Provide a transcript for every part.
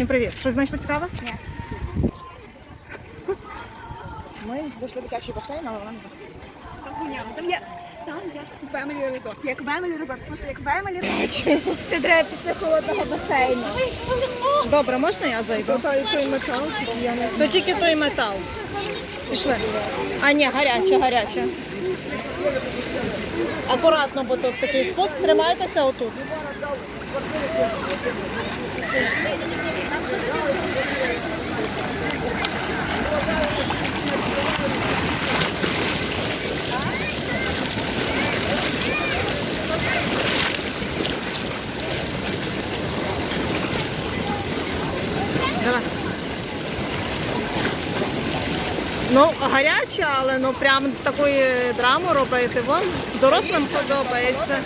Всім привіт. Щось знайшли цікаве? Ні. Ми зайшли в дитячий басейн, але вона не заходить. Там хуйня, там є там як Family Resort. Як Family Resort, просто як Family Це треба після холодного басейну. Добре, можна я зайду? Той той метал, тільки я не То тільки той метал. Пішли. А ні, гаряче, гаряче. Акуратно, бо тут такий спуск. Тримайтеся отут. Ну, гаряче, але ну прям такої драму робити. Вон дорослим подобається.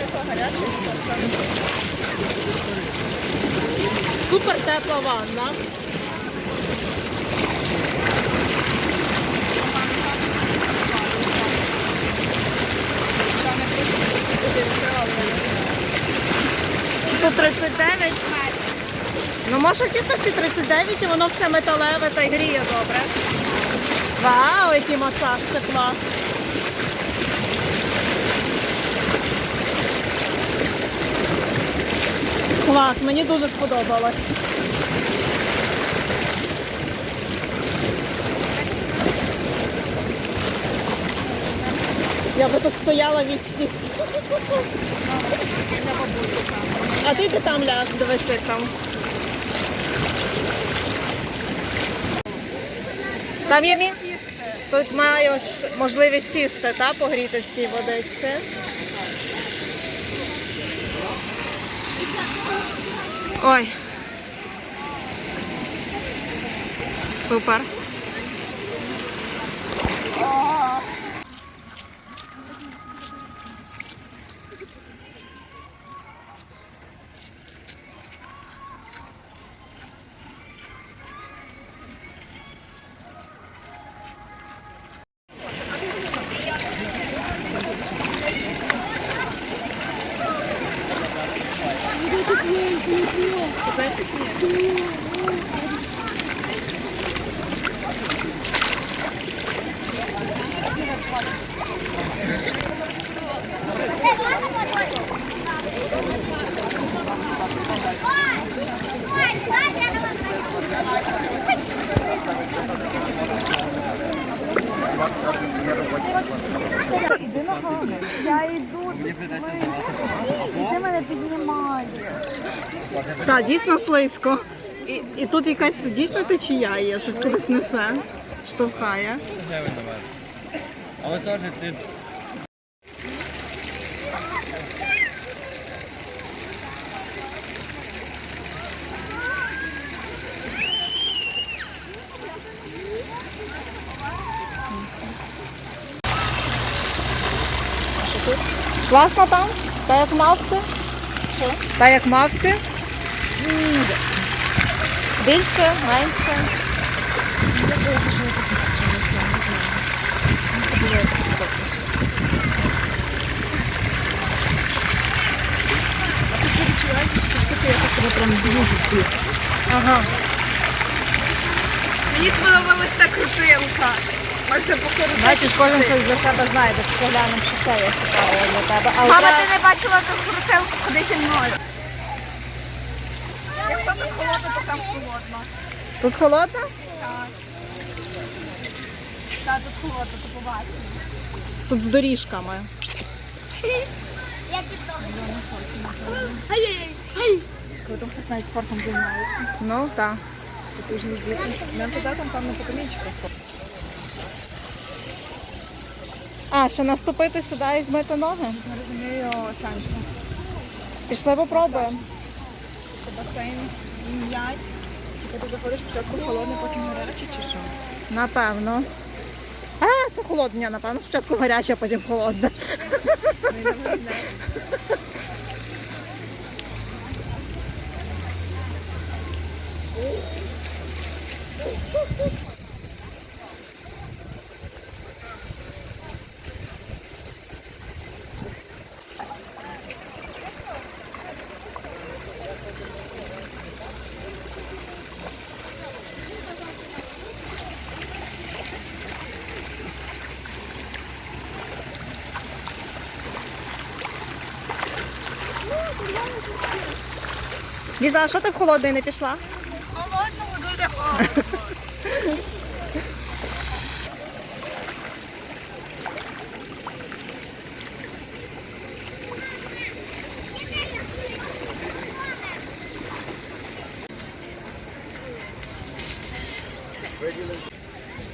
Супер тепла ванна. Тут 39? Ну, може в тісності 39 і воно все металеве та й гріє добре. Вау, який масаж тепла. Клас, мені дуже сподобалось. Я би тут стояла вічність. А ти ти там ляж, дивись, як там. Там є мі... Тут маєш можливість сісти, та, погріти з тій водичці. Ой. Супер. Я йду, ти мене піднімаєш. Так, дійсно слизько. І, і тут якась дійсно течія є, щось кудись несе, штовхає. Але теж ти Класно там? Та як мавці? Що? Та як мавці? Більше, менше. Ага. Мені сподобалась та крутилка. Можна покрутити. Бачиш, кожен щось для себе знає, де поглянемо, що ще є цікавого для тебе. Мама, ти не бачила ту крутилку, куди зі мною. Тут холодно, то там холодно. тут холодно? Так, Так, тут холодно, то побачимо. Тут з доріжками. Ай-яй-яй. Круто, хтось навіть спортом займається. Ну, так. Нам туди там певно по камінчиках. А, ще наступити сюди і змити ноги? Не розумію сенсу. Пішли попробуємо басейн міняй. Тільки ти заходиш спочатку ну. холодний, потім гаряче чи що? Напевно. А, це холодня, напевно, спочатку гаряче, а потім холодне. Ліза, а що ти в холодний не пішла? Холодного дуже холодно.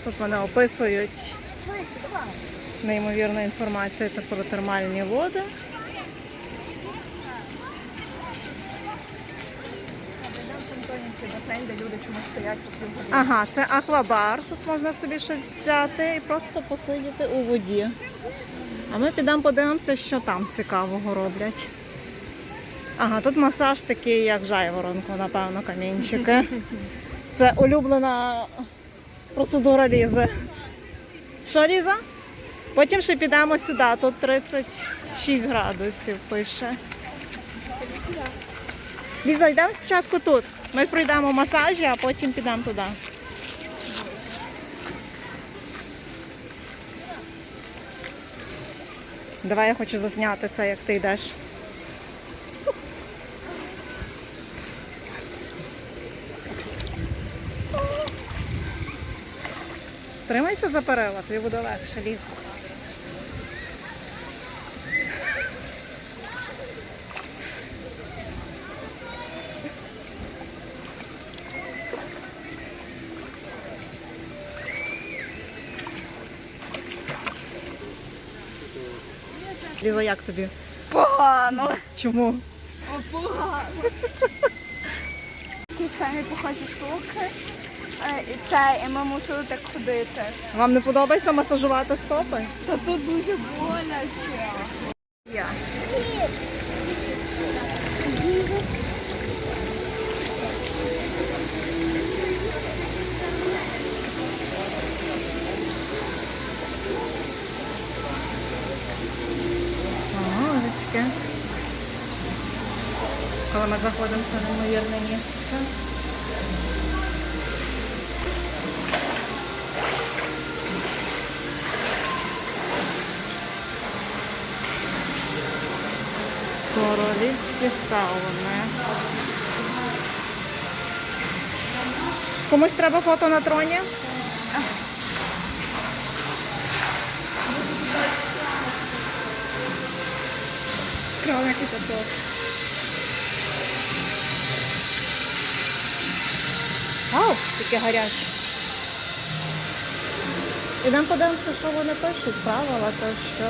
Тут вони описують неймовірну інформацію про термальні води. Басейн, де люди чомусь стоять по півгодини. Ага, це аквабар. Тут можна собі щось взяти і просто посидіти у воді. А ми підемо подивимося, що там цікавого роблять. Ага, тут масаж такий, як жайворонку, напевно, камінчики. Це улюблена процедура Лізи. Що, Ліза? Потім ще підемо сюди. Тут 36 градусів пише. Ліза, йдемо спочатку тут. Ми пройдемо масажі, а потім підемо туди. Давай я хочу засняти це, як ти йдеш. Тримайся за перила, тобі буде легше ліз. Ліза, як тобі? Погано. Чому? О, погано. Ті самі похожі штуки. Е, І це, і ми мусили так ходити. Вам не подобається масажувати стопи? Та тут дуже боляче. Я. Музички. Коли ми заходимо, це неймовірне місце. Королівські сауни. Комусь треба фото на троні? Скромний кипяток. Вау, таке гаряче. І нам подивимося, що вони пишуть, правила, то що.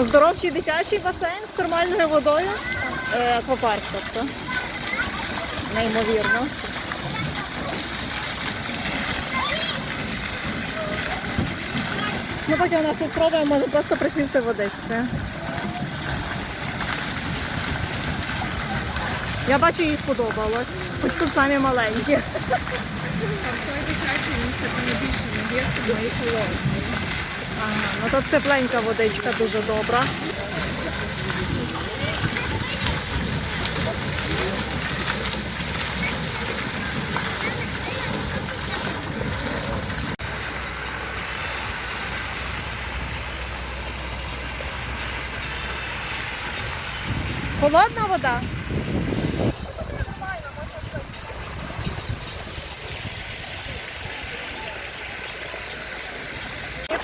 Оздоровчий дитячий басейн з термальною водою. Е, аквапарк, тобто. Неймовірно. Ну, поки вона все спробує, може просто присісти в водичці. Я бачу, їй сподобалось. Хоч тут самі маленькі. Той дитячий місце є, тому і холодний. Ага, ну тут тепленька водичка дуже добра. Холодна вода?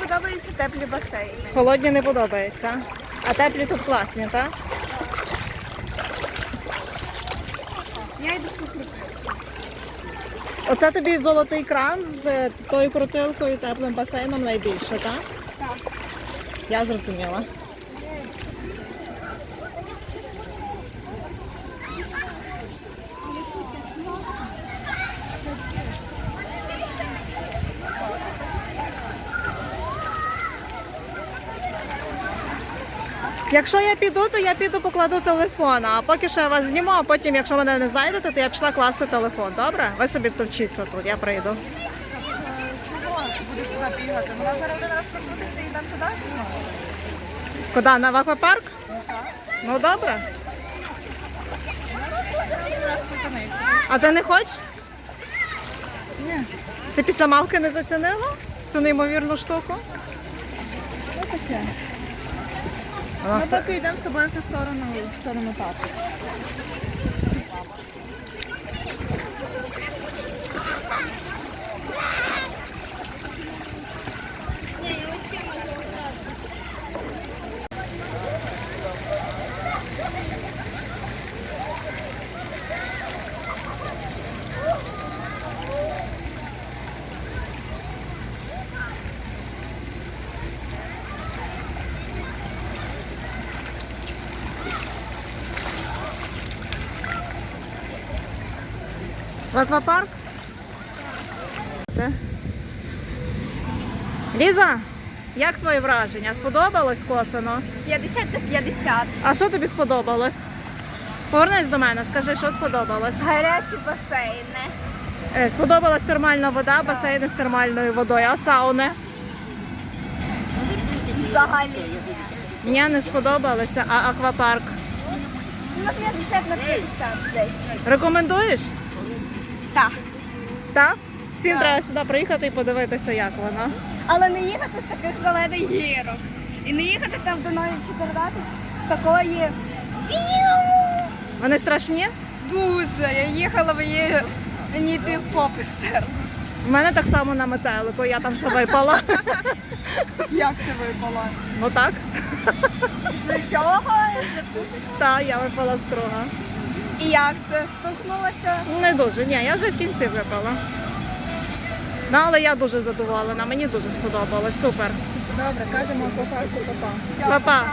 Подобаються теплі басейни. Холодні не подобається. А теплі тут класні, так? Я йду крутилку. Оце тобі золотий кран з е, тою крутилкою і теплим басейном найбільше, так? Так. Я зрозуміла. Якщо я піду, то я піду покладу телефон. А поки що я вас зніму, а потім, якщо мене не знайдете, то я пішла класти телефон. Добре? Ви собі втовчіться тут, я прийду. Будеш туди бігати. Вона зараз один раз прокрутиться і йдемо туди знімати. Куди? На в аквапарк? Ну добре. А ти не хочеш? Ні. Ти після мавки не зацінила цю неймовірну штуку? Ну таке. Ми поки йдемо з тобою в ту сторону, в сторону папи. В аквапарк? Де? Ліза, як твої враження? Сподобалось косино? 50 до 50. А що тобі сподобалось? Повернись до мене, скажи, що сподобалось? Гарячі басейни. Е, Сподобалась термальна вода, басейни з термальною водою, а сауни? Взагалі. Ні, не сподобалося, а аквапарк. Ну 50 на 50 десь. Рекомендуєш? Так. Так? Всім Так. треба сюди приїхати і подивитися, як воно. Але не їхати з таких зелених гірок. І не їхати там до нові 14 з такої. Вони страшні? Дуже. Я їхала, мені ні півпопи стерли. У мене так само на метелику, я там що випала. Як це випало? Ну так, З цього з... так, я випала з круга. І як це стукнулося? Не дуже, ні, я вже в кінці випала. Ну, але я дуже задоволена, мені дуже сподобалось, супер. Добре, кажемо аквапарку папа. Па-па.